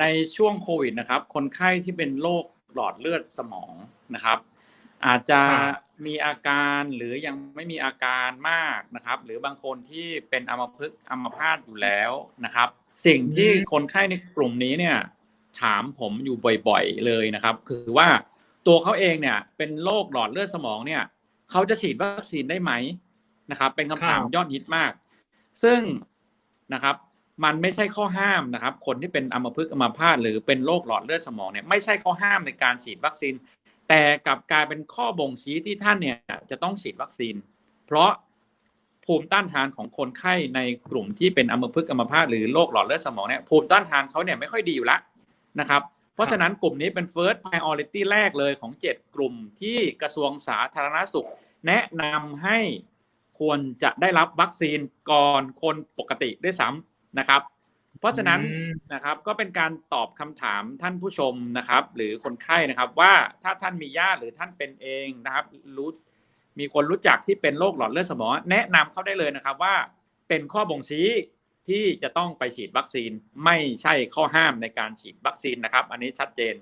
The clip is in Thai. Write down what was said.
ในช่วงโควิดนะครับ คนไข้ที่เป็นโรคหลอดเลือดสมองนะครับ อาจจะครับมีอาการหรือยังไม่มีอาการมากนะครับ หรือบางคนที่เป็นอัมพฤกษ์อัมพาตอยู่แล้วนะครับ สิ่งที่คนไข้ในกลุ่มนี้เนี่ย ถามผมอยู่บ่อยๆเลยนะครับ คือว่าตัวเขาเองเนี่ย เป็นโรคหลอดเลือดสมองเนี่ยเขาจะฉีดวัคซีนได้ไหมนะครับ เป็นคำถามครับยอดฮิตมาก ซึ่งนะครับ มันไม่ใช่ข้อห้ามนะครับ คนที่เป็นอัมพฤกษ์อัมพาตหรือเป็นโรคหลอดเลือดสมองเนี่ยไม่ใช่ข้อห้ามในการฉีดวัคซีน แต่กลับกลายเป็นข้อบ่งชี้ที่ท่านเนี่ยจะต้องฉีดวัคซีน เพราะภูมิต้านทานของคนไข้ในกลุ่มที่เป็นอัมพฤกษ์อัมพาตหรือโรคหลอดเลือดสมองเนี่ยภูมิต้านทานเขาเนี่ยไม่ค่อยดีอยู่แล้วนะครับ เพราะฉะนั้นกลุ่มนี้เป็น first priority แรกเลยของ 7 กลุ่มที่กระทรวงสาธารณสุข แนะนำให้ควรจะได้รับวัคซีนก่อนคนปกติด้วยซ้ำ นะครับ เพราะฉะนั้นอืมนะครับก็เป็นการตอบคำถามท่านผู้ชมนะครับ หรือคนไข้นะครับว่าถ้าท่านมีญาติหรือท่านเป็นเองนะครับรู้มีคนรู้จักที่เป็นโรคหลอดเลือดสมองแนะนำเขาได้เลยนะครับว่าเป็นข้อบ่งชี้ที่จะต้องไปฉีดวัคซีน ไม่ใช่ข้อห้ามในการฉีดวัคซีนนะครับ อันนี้ชัดเจน